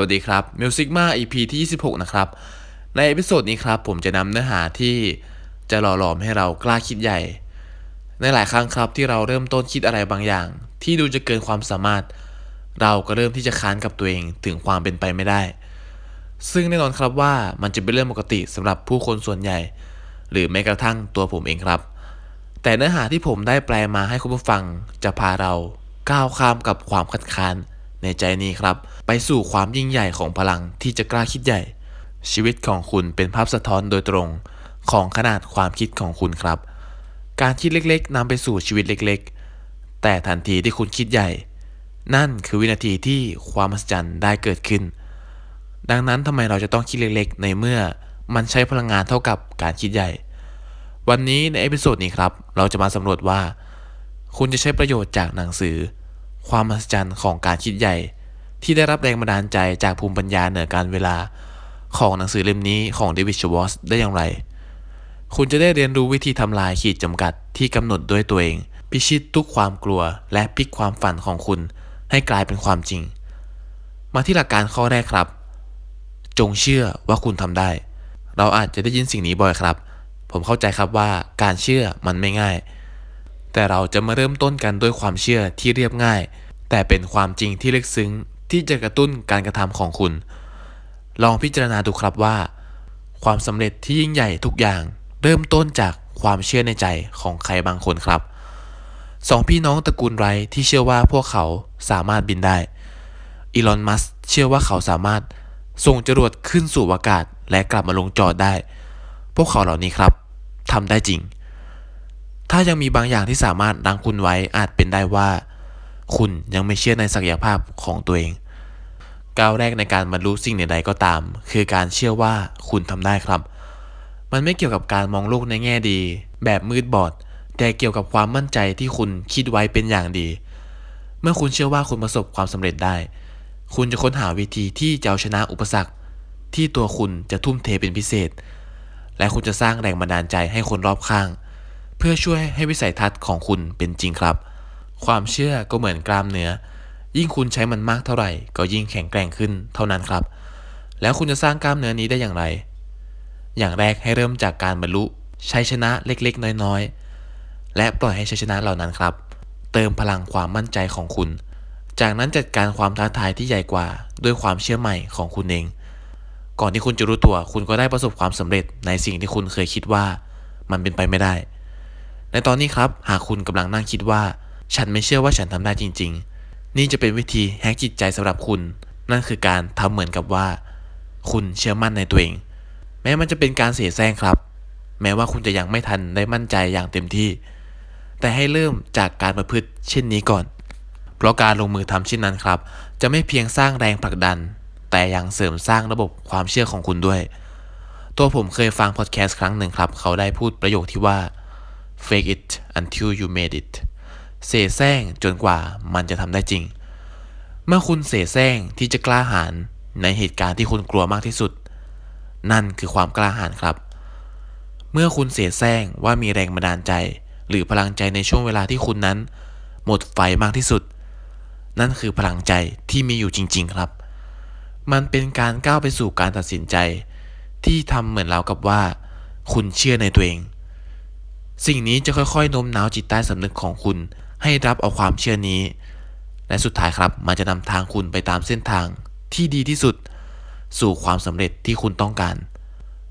วัสดีครับ Music Ma EP ที่ 26 นะครับ ในเอพิโซดนี้ครับ ผมจะนำเนื้อหาที่จะหล่อหลอมให้เรากล้าคิดใหญ่ ในหลายครั้งครับที่เราเริ่มต้นคิดอะไรบางอย่าง ที่ดูจะเกินความสามารถ เราก็เริ่มที่จะค้านกับตัวเองถึงความเป็นไปไม่ได้ ซึ่งแน่นอนครับว่ามันจะเป็นเรื่องปกติสำหรับผู้คนส่วนใหญ่ หรือแม้กระทั่งตัวผมเองครับ แต่เนื้อหาที่ผมได้แปลมาให้คุณผู้ฟังจะพาเราก้าวข้ามกับความคัดค้าน ในใจนี้ครับ ไปสู่ความยิ่งใหญ่ของพลังที่จะกล้าคิดใหญ่ ชีวิตของคุณเป็นภาพสะท้อนโดยตรงของขนาดความคิดของคุณครับ การคิดเล็กๆนำไปสู่ชีวิตเล็กๆ แต่ทันทีที่คุณคิดใหญ่ นั่นคือวินาทีที่ความมหัศจรรย์ได้เกิดขึ้น ดังนั้นทำไมเราจะต้องคิดเล็กๆ ในเมื่อมันใช้พลังงานเท่ากับการคิดใหญ่ วันนี้ในเอพิโซดนี้ครับ เราจะมาสำรวจว่า คุณจะใช้ประโยชน์จากหนังสือ ความมหัศจรรย์ของการคิดใหญ่ ที่ได้รับแรงบันดาลใจจากภูมิปัญญาเหนือการเวลาของหนังสือเล่มนี้ของเดวิดชวอสได้อย่างไร คุณจะได้เรียนรู้วิธีทำลายขีดจำกัดที่กำหนดด้วยตัวเอง พิชิตทุกความกลัวและพลิกความฝันของคุณให้กลายเป็นความจริง มาที่หลักการข้อแรกครับ จงเชื่อว่าคุณทำได้ เราอาจจะได้ยินสิ่งนี้บ่อยครับ ผมเข้าใจครับว่าการเชื่อมันไม่ง่าย แต่เราจะมาเริ่มต้นกันด้วยความเชื่อที่เรียบง่าย แต่เป็นความจริงที่ลึกซึ้งที่จะกระตุ้นการกระทำของคุณ ลองพิจารณาดูครับว่า ความสำเร็จที่ยิ่งใหญ่ทุกอย่าง เริ่มต้นจากความเชื่อในใจของใครบางคนครับสองพี่น้องตระกูลไรที่เชื่อว่าพวกเขาสามารถบินได้อีลอนมัสเชื่อว่าเขาสามารถส่งจรวดขึ้นสู่อากาศและกลับมาลงจอดได้ พวกเขาเหล่านี้ครับทำได้จริง ถ้ายังมีบางอย่างที่สามารถดังคุณไว้อาจเป็นได้ว่า คุณยังไม่เชื่อในศักยภาพของตัวเอง ก้าวแรกในการบรรลุสิ่งใดๆก็ตาม คือการเชื่อว่าคุณทำได้ครับ มันไม่เกี่ยวกับการมองโลกในแง่ดี แบบมืดบอด แต่เกี่ยวกับความมั่นใจที่คุณคิดไว้เป็นอย่างดี เมื่อคุณเชื่อว่าคุณประสบความสำเร็จได้ คุณจะค้นหาวิธีที่จะเอาชนะอุปสรรค ที่ตัวคุณจะทุ่มเทเป็นพิเศษ และคุณจะสร้างแรงบันดาลใจให้คนรอบข้าง เพื่อช่วยให้วิสัยทัศน์ของคุณเป็นจริงครับ ความเชื่อก็เหมือนกล้ามเนื้อ ยิ่งคุณใช้มันมากเท่าไหร่ ก็ยิ่งแข็งแกร่งขึ้นเท่านั้นครับ แล้วคุณจะสร้างกล้ามเนื้อนี้ได้อย่างไร อย่างแรกให้เริ่มจากการบรรลุชัยชนะเล็กๆ น้อยๆ และปล่อยให้ชัยชนะเหล่านั้นครับ เติมพลังความมั่นใจของคุณ จากนั้นจัดการความท้าทายที่ใหญ่กว่า ด้วยความเชื่อใหม่ของคุณเอง ก่อนที่คุณจะรู้ตัว คุณก็ได้ประสบความสำเร็จในสิ่งที่คุณเคยคิดว่า มันเป็นไปไม่ได้ ในตอนนี้ครับ หากคุณกำลังนั่งคิดว่า ฉันไม่เชื่อว่าฉันทำได้จริง ๆ นี่จะเป็นวิธีแฮกจิตใจสำหรับคุณ นั่นคือการทำเหมือนกับว่า คุณเชื่อมั่นในตัวเอง แม้มันจะเป็นการเสียแซงครับ แม้ว่าคุณจะยังไม่ทันได้มั่นใจอย่างเต็มที่ แต่ให้เริ่มจากการประพฤติเช่นนี้ก่อน เพราะการลงมือทำเช่นนั้นครับ จะไม่เพียงสร้างแรงผลักดัน แต่ยังเสริมสร้างระบบความเชื่อของคุณด้วย ตัวผมเคยฟังพอดแคสต์ครั้งหนึ่งครับ เขาได้พูดประโยคที่ว่า fake it until you made it เสแสร้งจนกว่ามันจะทำได้จริง เมื่อคุณเสแสร้งที่จะกล้าหาญในเหตุการณ์ที่คุณกลัวมากที่สุด นั่นคือความกล้าหาญครับ เมื่อคุณเสแสร้งว่ามีแรงบันดาลใจ หรือพลังใจในช่วงเวลาที่คุณนั้น หมดไฟมากที่สุด นั่นคือพลังใจที่มีอยู่จริง ๆ ครับ มันเป็นการก้าวไปสู่การตัดสินใจ ที่ทำเหมือนเรากับว่า คุณเชื่อในตัวเอง สิ่งนี้จะค่อยๆโน้มน้าวจิตใต้สำนึกของคุณ ให้รับเอาความเชื่อนี้ และสุดท้ายครับมันจะนำทางคุณไปตามเส้นทางที่ดีที่สุด สู่ความสำเร็จที่คุณต้องการ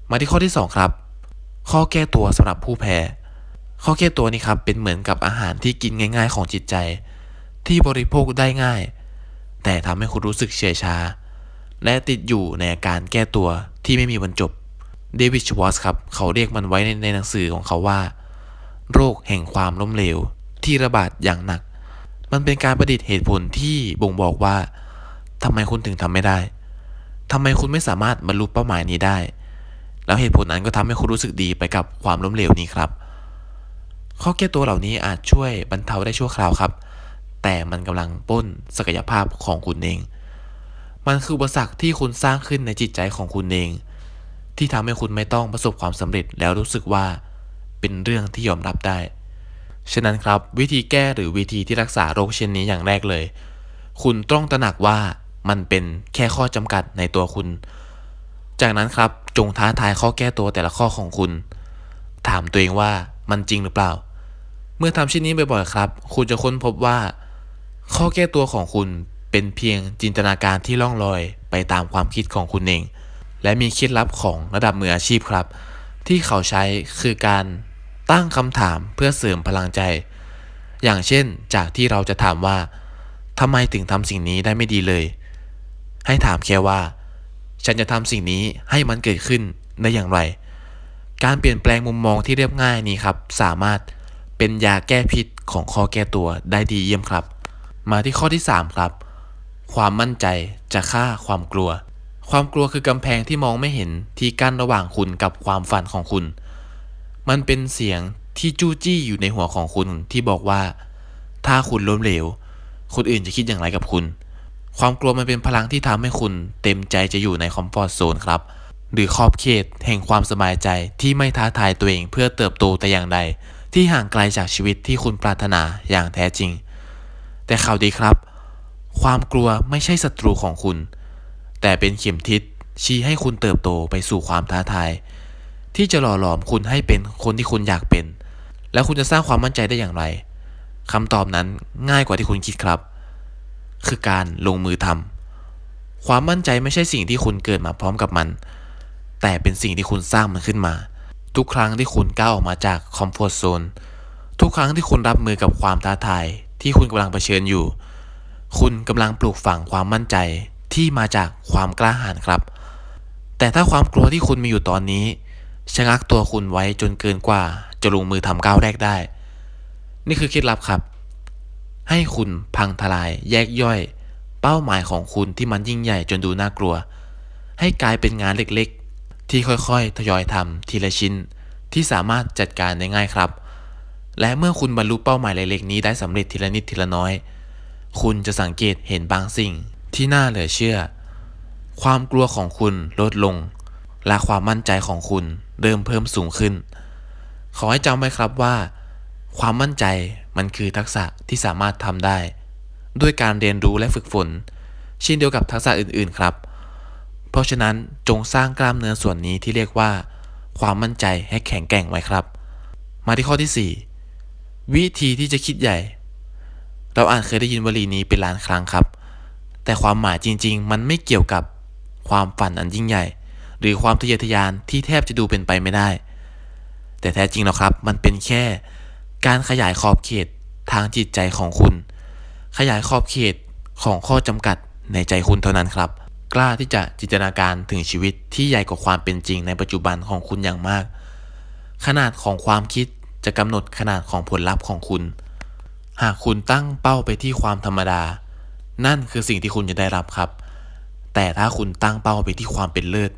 มาที่ข้อที่ 2 ครับ ข้อแก้ตัวสำหรับผู้แพ้ข้อแก้ตัวนี้ครับเป็นเหมือนกับอาหารที่กินง่าย ๆ ของจิตใจ ที่บริโภคได้ง่าย แต่ทำให้คุณรู้สึกเฉยชา และติดอยู่ในอาการแก้ตัวที่ไม่มีวันจบเดวิดชวอสครับเขาเรียกมันไว้ในในหนังสือของเขาว่า โรคแห่งความล้มเหลว ที่ระบาดอย่างหนัก มันเป็นการประดิษฐ์เหตุผลที่บ่งบอกว่าทำไมคุณถึงทำไม่ได้ทำไมคุณไม่สามารถบรรลุเป้าหมายนี้ได้ แล้วเหตุผลนั้นก็ทำให้คุณรู้สึกดีไปกับความล้มเหลวนี้ครับข้อแก้ตัวเหล่านี้อาจช่วยบรรเทาได้ชั่วคราวครับ แต่มันกำลังป้นศักยภาพของคุณเอง มันคืออุปสรรคที่คุณสร้างขึ้นในจิตใจของคุณเอง ที่ทำให้คุณไม่ต้องประสบความสำเร็จแล้วรู้สึกว่า เป็นเรื่องที่ยอมรับได้ ฉะนั้นครับวิธีแก้หรือวิธีที่รักษาโรคเช่นนี้อย่างแรกเลย คุณต้องตระหนักว่ามันเป็นแค่ข้อจำกัดในตัวคุณ จากนั้นครับจงท้าทายข้อแก้ตัวแต่ละข้อของคุณ ถามตัวเองว่ามันจริงหรือเปล่า เมื่อทำเช่นนี้บ่อยๆครับ คุณจะค้นพบว่า ข้อแก้ตัวของคุณเป็นเพียงจินตนาการที่ล่องลอยไปตามความคิดของคุณเอง และมีเคล็ดลับของระดับมืออาชีพครับ ที่เขาใช้คือการ ตั้งคำถามเพื่อเสริมพลังใจ อย่างเช่น จากที่เราจะถามว่าทำไมถึงทำสิ่งนี้ได้ไม่ดีเลย ให้ถามแค่ว่า ฉันจะทำสิ่งนี้ให้มันเกิดขึ้นได้อย่างไร การเปลี่ยนแปลงมุมมองที่เรียบง่ายนี้ครับ สามารถเป็นยาแก้พิษของข้อแก้ตัวได้ดีเยี่ยมครับ มาที่ข้อที่ 3 ครับ ความมั่นใจจะฆ่าความกลัว ความกลัวคือกำแพงที่มองไม่เห็นที่กั้นระหว่างคุณกับความฝันของคุณ มันเป็นเสียงที่จู้จี้อยู่ในหัวของคุณที่บอกว่า ถ้าคุณล้มเหลว คนอื่นจะคิดอย่างไรกับคุณ ความกลัวมันเป็นพลังที่ทำให้คุณเต็มใจจะอยู่ในคอมฟอร์ทโซนครับ หรือขอบเขตแห่งความสบายใจที่ไม่ท้าทายตัวเองเพื่อเติบโตแต่อย่างใด ที่ห่างไกลจากชีวิตที่คุณปรารถนาอย่างแท้จริง แต่ข่าวดีครับ ความกลัวไม่ใช่ศัตรูของคุณ แต่เป็นเข็มทิศชี้ให้คุณเติบโตไปสู่ความท้าทาย ที่จะหล่อหลอมคุณให้เป็นคนที่คุณอยากเป็น แล้วคุณจะสร้างความมั่นใจได้อย่างไรคำตอบนั้นง่ายกว่าที่คุณคิดครับ คือการลงมือทำความมั่นใจไม่ใช่สิ่งที่คุณเกิดมาพร้อมกับมัน แต่เป็นสิ่งที่คุณสร้างมันขึ้นมา ทุกครั้งที่คุณก้าวออกมาจากคอมฟอร์ทโซนทุกครั้งที่คุณรับมือกับความท้าทายที่คุณกำลังเผชิญอยู่ คุณกำลังปลูกฝังความมั่นใจที่มาจากความกล้าหาญครับ แต่ถ้าความกลัวที่คุณมีอยู่ตอนนี้ ชะงักตัวคุณไว้จนเกินกว่า จะลงมือทำก้าวแรกได้ นี่คือเคล็ดลับครับ ให้คุณพังทลายแยกย่อย เป้าหมายของคุณที่มันยิ่งใหญ่จนดูน่ากลัว ให้กลายเป็นงานเล็กๆ ที่ค่อยๆ ทยอยทำทีละชิ้น ที่สามารถจัดการได้ง่ายครับ และเมื่อคุณบรรลุเป้าหมายเล็กๆ นี้ได้สำเร็จทีละนิดทีละน้อย คุณจะสังเกตเห็นบางสิ่งที่น่าเหลือเชื่อ ความกลัวของคุณลดลง และความมั่นใจของคุณ เริ่มเพิ่มสูงขึ้น ขอให้จำไว้ครับว่า ความมั่นใจมันคือทักษะที่สามารถทำได้ ด้วยการเรียนรู้และฝึกฝนเช่นเดียวกับทักษะอื่นๆครับ เพราะฉะนั้นจงสร้างกล้ามเนื้อส่วนนี้ที่เรียกว่า ความมั่นใจให้แข็งแกร่งไว้ครับ มาที่ข้อที่ 4 วิธีที่จะคิดใหญ่ เราอาจเคยได้ยินวลีนี้เป็นล้านครั้งครับ แต่ความหมายจริง ๆ มันไม่เกี่ยวกับความฝันอันยิ่งใหญ่ หรือความทะเยอทะยานที่แทบจะดูเป็นไปไม่ได้ แต่แท้จริงแล้วครับ มันเป็นแค่ การขยายขอบเขตทางจิตใจของคุณ ขยายขอบเขตของข้อจำกัดในใจคุณเท่านั้นครับ กล้าที่จะจินตนาการถึงชีวิตที่ใหญ่กว่าความเป็นจริงในปัจจุบันของคุณอย่างมาก ขนาดของความคิดจะกำหนดขนาดของผลลัพธ์ของคุณ หากคุณตั้งเป้าไปที่ความธรรมดา นั่นคือสิ่งที่คุณจะได้รับครับ แต่ถ้าคุณตั้งเป้าไปที่ความเป็นเลิศ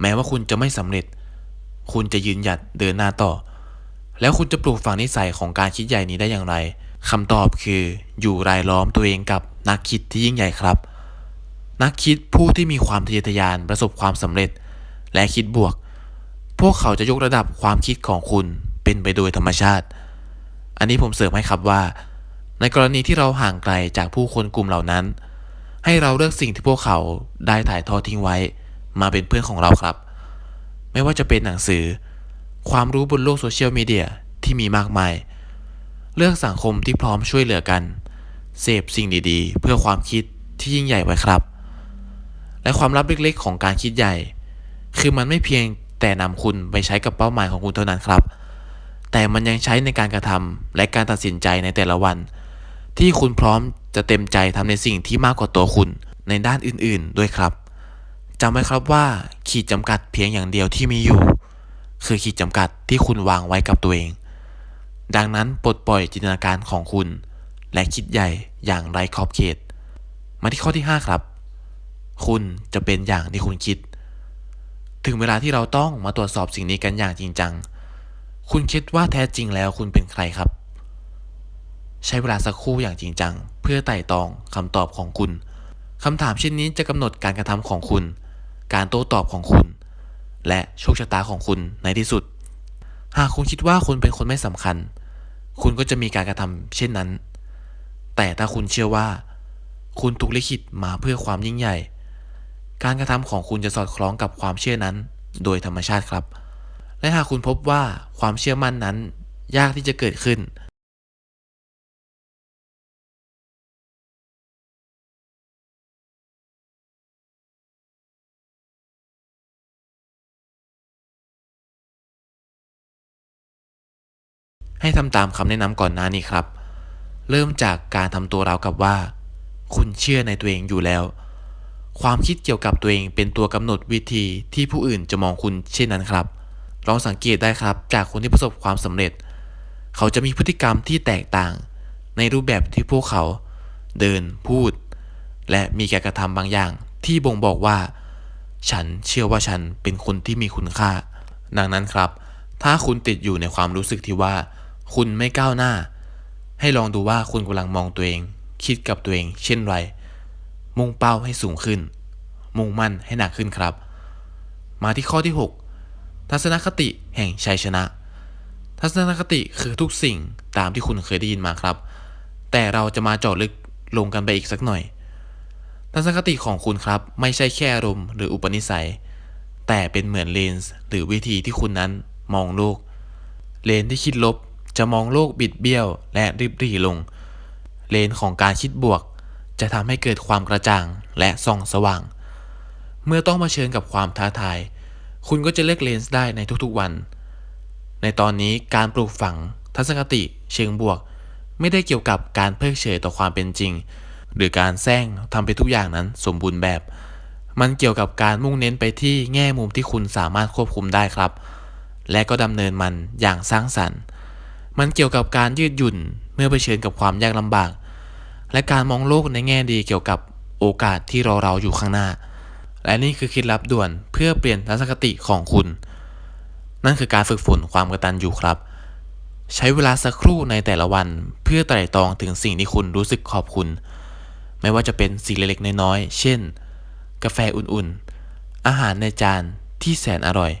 แม้ว่าคุณจะไม่สำเร็จ คุณจะยืนหยัดเดินหน้าต่อ แล้วคุณจะปลูกฝังนิสัยของการคิดใหญ่นี้ได้อย่างไรคำตอบคืออยู่รายล้อมตัวเองกับนักคิดที่ยิ่งใหญ่ครับ นักคิดผู้ที่มีความทะเยอทะยานประสบความสำเร็จ และคิดบวก พวกเขาจะยกระดับความคิดของคุณเป็นไปโดยธรรมชาติ อันนี้ผมเสริมให้ครับว่า ในกรณีที่เราห่างไกลจากผู้คนกลุ่มเหล่านั้น ให้เราเลือกสิ่งที่พวกเขาได้ถ่ายทอดทิ้งไว้ มาเป็นเพื่อนของเราครับ ไม่ว่าจะเป็นหนังสือ ความรู้บนโลกโซเชียลมีเดียที่มีมากมาย เลือกสังคมที่พร้อมช่วยเหลือกัน เสพสิ่งดีๆ เพื่อความคิดที่ยิ่งใหญ่ไว้ครับ และความลับเล็กๆ ของการคิดใหญ่ คือมันไม่เพียงแต่นำคุณไปใช้กับเป้าหมายของคุณเท่านั้นครับ แต่มันยังใช้ในการกระทำและการตัดสินใจในแต่ละวัน ที่คุณพร้อมจะเต็มใจทำในสิ่งที่มากกว่าตัวคุณในด้านอื่นๆ ด้วยครับ จำไว้ครับว่าขีดจำกัดเพียงอย่างเดียวที่มีอยู่ คือขีดจำกัดที่คุณวางไว้กับตัวเอง ดังนั้นปลดปล่อยจินตนาการของคุณ และคิดใหญ่อย่างไร้ขอบเขต มาที่ข้อที่ 5 ครับ คุณจะเป็นอย่างที่คุณคิด ถึงเวลาที่เราต้องมาตรวจสอบสิ่งนี้กันอย่างจริงจัง คุณคิดว่าแท้จริงแล้วคุณเป็นใครครับ ใช้เวลาสักครู่อย่างจริงจัง เพื่อไต่ตองคำตอบของคุณคำถามเช่นนี้จะกำหนดการกระทำของคุณ การโต้ตอบของคุณ และโชคชะตาของคุณในที่สุด หากคุณคิดว่าคุณเป็นคนไม่สำคัญ คุณก็จะมีการกระทำเช่นนั้น แต่ถ้าคุณเชื่อว่า คุณถูกลิขิตมาเพื่อความยิ่งใหญ่ การกระทำของคุณจะสอดคล้องกับความเชื่อนั้น โดยธรรมชาติครับ และหากคุณพบว่าความเชื่อมั่นนั้น ยากที่จะเกิดขึ้น ให้ทำตามคำแนะนำก่อนหน้านี้ครับ เริ่มจากการทำตัวเรากับว่า คุณเชื่อในตัวเองอยู่แล้ว ความคิดเกี่ยวกับตัวเองเป็นตัวกำหนดวิธีที่ผู้อื่นจะมองคุณเช่นนั้นครับลองสังเกตได้ครับจากคนที่ประสบความสำเร็จ เขาจะมีพฤติกรรมที่แตกต่าง ในรูปแบบที่พวกเขา เดินพูด และมีการกระทำบางอย่าง ที่บ่งบอกว่า ฉันเชื่อว่าฉันเป็นคนที่มีคุณค่า ดังนั้นครับ ถ้าคุณติดอยู่ในความรู้สึกที่ว่า คุณไม่ก้าวหน้า ให้ลองดูว่าคุณกำลังมองตัวเอง คิดกับตัวเอง เช่นไร มุ่งเป้าให้สูงขึ้น มุ่งมั่นให้หนักขึ้นครับ มาที่ข้อที่ 6 ทัศนคติแห่งชัยชนะ ทัศนคติคือทุกสิ่งตามที่คุณเคยได้ยินมาครับ แต่เราจะมาเจาะลึกลงกันไปอีกสักหน่อย ทัศนคติของคุณครับ ไม่ใช่แค่อารมณ์หรืออุปนิสัย แต่เป็นเหมือนเลนส์หรือวิธีที่คุณนั้นมองโลก เลนที่คิดลบ จะมองโลกบิดเบี้ยว และริบหรี่ลง เลนของการคิดบวก จะทำให้เกิดความกระจ่างและส่องสว่าง เมื่อต้องมาเชิญกับความท้าทาย คุณก็จะเลือกเลนส์ได้ในทุกๆวัน ในตอนนี้การปลูกฝัง ทัศนคติ เชิงบวก ไม่ได้เกี่ยวกับการเพิกเฉยต่อความเป็นจริง หรือการแซงทำไปทุกอย่างนั้นสมบูรณ์แบบ มันเกี่ยวกับการมุ่งเน้นไปที่แง่มุมที่คุณสามารถควบคุมได้ครับ และก็ดำเนินมันอย่างสร้างสรรค์ มันเกี่ยวกับการยืดหยุ่นเมื่อเผชิญกับความยากลำบาก และการมองโลกในแง่ดีเกี่ยวกับโอกาสที่รอเราอยู่ข้างหน้า และนี่คือเคล็ดลับด่วนเพื่อเปลี่ยนทัศนคติของคุณ นั่นคือการฝึกฝนความกระตัญญูครับ ใช้เวลาสักครู่ในแต่ละวันเพื่อไตร่ตรองถึงสิ่งที่คุณรู้สึกขอบคุณ ไม่ว่าจะเป็นสิ่งเล็กๆน้อยๆเช่น กาแฟอุ่นๆ อาหารในจานที่แสนอร่อย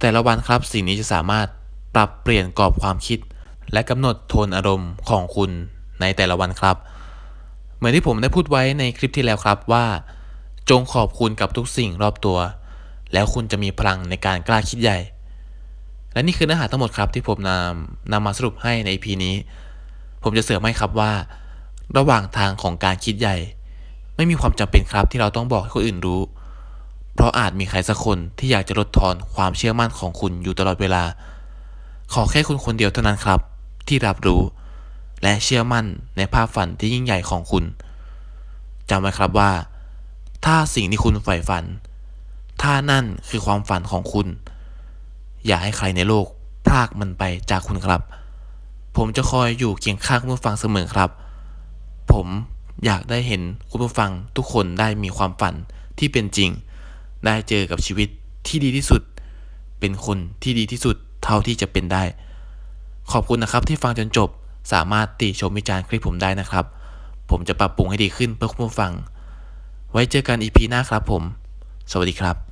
แต่ละวันครับสิ่งนี้จะสามารถ ปรับเปลี่ยนกรอบความคิด และกำหนดโทนอารมณ์ของคุณในแต่ละวันครับ เหมือนที่ผมได้พูดไว้ในคลิปที่แล้วครับว่า จงขอบคุณกับทุกสิ่งรอบตัว แล้วคุณจะมีพลังในการกล้าคิดใหญ่ และนี่คือเนื้อหาทั้งหมดครับที่ผมนำนำมาสรุปให้ใน EP นี้ ผมจะเสริมให้ครับว่า ระหว่างทางของการคิดใหญ่ ไม่มีความจำเป็นครับที่เราต้องบอกให้คนอื่นรู้เพราะอาจมีใครสักคนที่อยากจะลดทอนความเชื่อมั่นของคุณอยู่ตลอดเวลา ขอแค่คุณคนเดียวเท่านั้นครับ ที่รับรู้ และเชื่อมั่นในภาพฝันที่ยิ่งใหญ่ของคุณจำไว้ครับว่า ถ้าสิ่งที่คุณใฝ่ฝัน ถ้านั่นคือความฝันของคุณ อย่าให้ใครในโลกพรากมันไปจากคุณครับ ผมจะคอยอยู่เคียงข้างคุณผู้ฟังเสมอครับ ผมอยากได้เห็นคุณผู้ฟังทุกคนได้มีความฝันที่เป็นจริง ได้เจอกับชีวิตที่ดีที่สุด เป็นคนที่ดีที่สุด เท่าที่จะเป็นได้ ขอบคุณนะครับที่ฟังจนจบ สามารถติชมวิจารณ์คลิปผมได้นะครับ ผมจะปรับปรุงให้ดีขึ้นเพื่อคุณผู้ฟัง ไว้เจอกันอีพีหน้าครับผม สวัสดีครับ